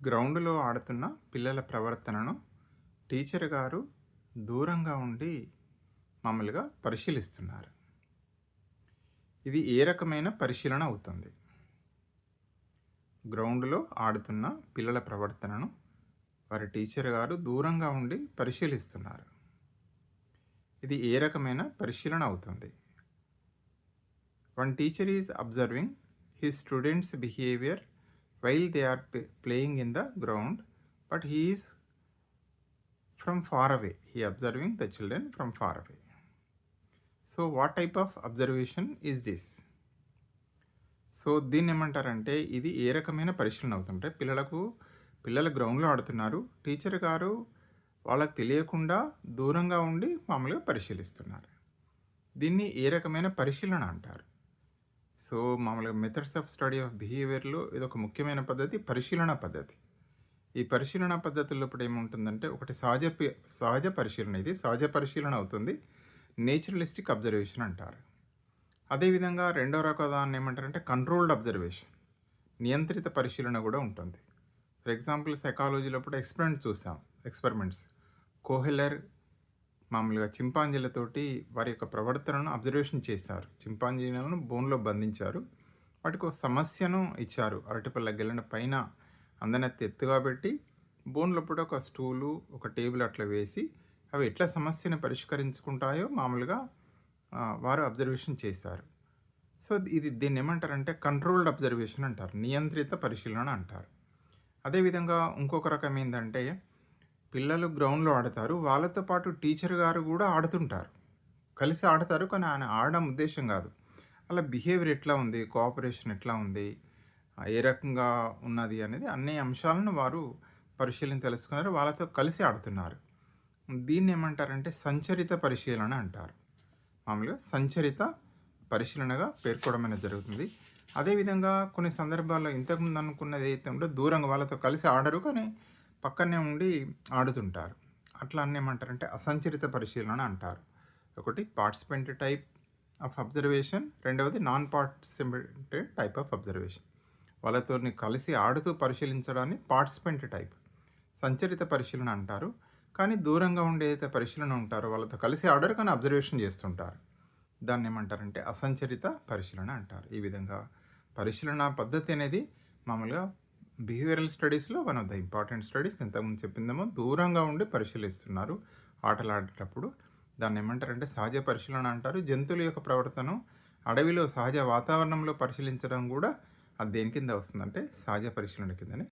గ్రౌండ్‌లో ఆడుతున్న పిల్లల ప్రవర్తనను టీచర్ గారు దూరంగా ఉండి మామూలుగా పరిశీలిస్తున్నారు. ఇది ఏ రకమైన పరిశీలన అవుతుంది? గ్రౌండ్‌లో ఆడుతున్న పిల్లల ప్రవర్తనను వారి టీచర్ గారు దూరంగా ఉండి పరిశీలిస్తున్నారు. ఇది ఏ రకమైన పరిశీలన అవుతుంది? One teacher is observing his students behaviour while they are playing in the ground but he is from far away he observing the children from far away so what type of observation is this so దీన్ని ఏమంటారంటే ఇది ఏ రకమైన పరిశీలన అవుతుంటే పిల్లలకు పిల్లలు గ్రౌండ్లో ఆడుతున్నారు టీచర్ గారు వాళ్ళకి తెలియకుండా దూరంగా ఉండి మామూలుగా పరిశీలిస్తున్నారు దీన్ని ఏ రకమైన పరిశీలన అంటారు సో మామూలుగా మెథడ్స్ ఆఫ్ స్టడీ ఆఫ్ బిహేవియర్లో ఇది ఒక ముఖ్యమైన పద్ధతి పరిశీలన పద్ధతి. ఈ పరిశీలన పద్ధతుల్లో ఇప్పుడు ఏముంటుందంటే ఒకటి సహజ సహజ పరిశీలన ఇది. సహజ పరిశీలన అవుతుంది. నేచురలిస్టిక్ అబ్జర్వేషన్ అంటారు. అదేవిధంగా రెండో రకదాన్ని ఏమంటారంటే కంట్రోల్డ్ అబ్జర్వేషన్ నియంత్రిత పరిశీలన కూడా ఉంటుంది. ఫర్ ఎగ్జాంపుల్ సైకాలజీలో ఇప్పుడు ఎక్స్పెరిమెంట్ చూసాం. ఎక్స్పెరిమెంట్స్ కోహెలర్ మామూలుగా చింపాంజీలతోటి వారి యొక్క ప్రవర్తనను అబ్జర్వేషన్ చేశారు. చింపాంజీలను బోన్లో బంధించారు. వాటికి ఒక సమస్యను ఇచ్చారు. అరటిపళ్ళ గెలన పైన అందనెత్తి ఎత్తుగా పెట్టి బోన్ లోపల ఒక స్టూలు ఒక టేబుల్ అట్లా వేసి అవి ఎట్లా సమస్యను పరిష్కరించుకుంటాయో మామూలుగా వారు అబ్జర్వేషన్ చేశారు. సో ఇది దీన్ని ఏమంటారంటే కంట్రోల్డ్ అబ్జర్వేషన్ అంటారు. నియంత్రిత పరిశీలన అంటారు. అదేవిధంగా ఇంకొక రకం ఏంటంటే పిల్లలు గ్రౌండ్లో ఆడతారు. వాళ్ళతో పాటు టీచర్ గారు కూడా ఆడుతుంటారు. కలిసి ఆడతారు. కానీ ఆయన ఆడడం ఉద్దేశం కాదు. అలా బిహేవియర్ ఎట్లా ఉంది? కోఆపరేషన్ ఎట్లా ఉంది? ఏ రకంగా ఉన్నది అనేది అన్ని అంశాలను వారు పరిశీలన తెలుసుకున్నారు. వాళ్ళతో కలిసి ఆడుతున్నారు. దీన్ని ఏమంటారంటే సంచరిత పరిశీలన అంటారు. మామూలుగా సంచరిత పరిశీలనగా పేర్కోవడం అనేది జరుగుతుంది. అదేవిధంగా కొన్ని సందర్భాల్లో ఇంతకుముందు అనుకున్నది అయితే ఉంటే దూరంగా వాళ్ళతో కలిసి ఆడరు. కానీ పక్కనే ఉండి ఆడుతుంటారు. అట్లా అన్నీ ఏమంటారంటే అసంచరిత పరిశీలన అంటారు. ఒకటి పార్టిసిపెంట్ టైప్ ఆఫ్ అబ్జర్వేషన్ రెండవది non participant type of observation. వాళ్ళతో కలిసి ఆడుతూ పరిశీలించడాన్ని పార్టిసిపెంట్ టైప్ సంచరిత పరిశీలన అంటారు. కానీ దూరంగా ఉండే అయితే పరిశీలన ఉంటారో వాళ్ళతో కలిసి ఆడరు కానీ అబ్జర్వేషన్ చేస్తుంటారు. దాన్ని ఏమంటారంటే అసంచరిత పరిశీలన అంటారు. ఈ విధంగా పరిశీలన పద్ధతి అనేది మామూలుగా బిహేవియరల్ స్టడీస్లో one of the important studies ఇంతకుముందు చెప్పిందేమో దూరంగా ఉండి పరిశీలిస్తున్నారు ఆటలు ఆడేటప్పుడు దాన్ని ఏమంటారంటే సహజ పరిశీలన అంటారు. జంతువుల యొక్క ప్రవర్తన అడవిలో సహజ వాతావరణంలో పరిశీలించడం కూడా అది దేని కింద వస్తుందంటే సహజ పరిశీలన కిందనే.